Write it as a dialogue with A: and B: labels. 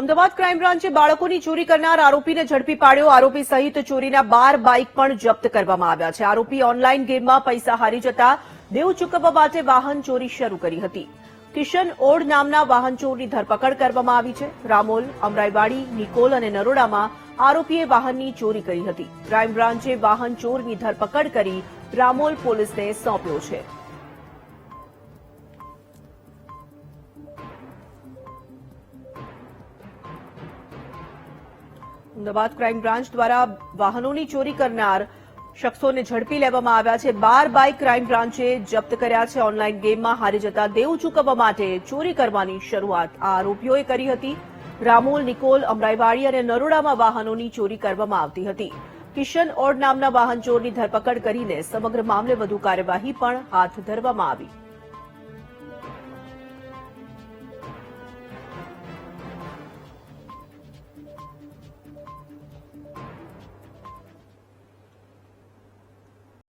A: Ahmedabad crime બ્રાન્ચે બાળકોની ચોરી કરનાર આરોપીને ઝડપી પાડ્યો. આરોપી સહિત ચોરીના બાર બાઇક પણ જપ્ત કરવામાં આવ્યા છે. આરોપી ઓનલાઈન ગેમમાં પૈસા હારી જતા દેવ ચૂકવવા માટે વાહન ચોરી શરૂ કરી હતી. કિશન ઓડ નામના વાહન ચોરની ધરપકડ કરવામાં આવી છે. રામોલ, અમરાઈવાડી, નિકોલ અને નરોડામાં આરોપીએ વાહનની ચોરી કરી હતી. ક્રાઇમ બ્રાન્ચે વાહન ચોરની ધરપકડ કરી રામોલ પોલીસને સોંપ્યો છે. અમદાવાદ ક્રાઇમ બ્રાન્ચ દ્વારા વાહનોની ચોરી કરનાર શખ્સોને ઝડપી લેવામાં આવ્યા છે. બાર બાઇક ક્રાઇમ બ્રાન્ચે જપ્ત કર્યા છે. ઓનલાઈન ગેમમાં હારી જતા દેવું ચૂકવવા માટે ચોરી કરવાની શરૂઆત આ આરોપીઓએ કરી હતી. રામોલ, નિકોલ, અમરાઈવાડી અને નરોડામાં વાહનોની ચોરી કરવામાં આવતી હતી. કિશન ઓડ નામના વાહન ચોરની ધરપકડ કરીને સમગ્ર મામલે વધુ કાર્યવાહી પણ હાથ ધરવામાં આવી.